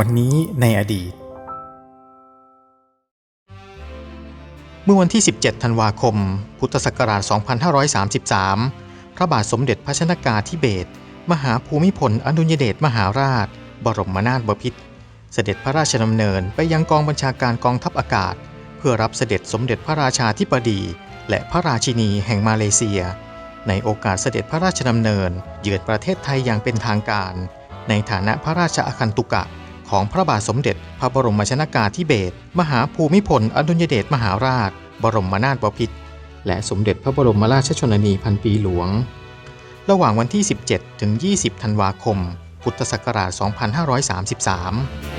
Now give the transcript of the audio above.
วันนี้ในอดีต เมื่อวันที่ 17 ธันวาคม พุทธศักราช 2533 พระบาทสมเด็จพระชนากาธิเบศรมหาภูมิพลอดุลยเดชมหาราช บรมนาถบพิตรเสด็จพระราชดำเนินไปยังกองบัญชาการกองทัพอากาศ เพื่อรับเสด็จสมเด็จพระราชาธิบดี และพระราชินีแห่งมาเลเซีย ในโอกาสเสด็จพระราชดำเนิน เยือนประเทศไทยอย่างเป็นทางการ ในฐานะพระราชอาคันตุกะ ของพระบาทสมเด็จ พระบรมชนากาธิเบศรมหาภูมิพลอดุลยเดชมหาราช บรมนาถบพิตรและสมเด็จพระบรมราชชนนีพันปีหลวง ระหว่างวันที่ 17 ถึง 20 ธันวาคม พุทธศักราช 2533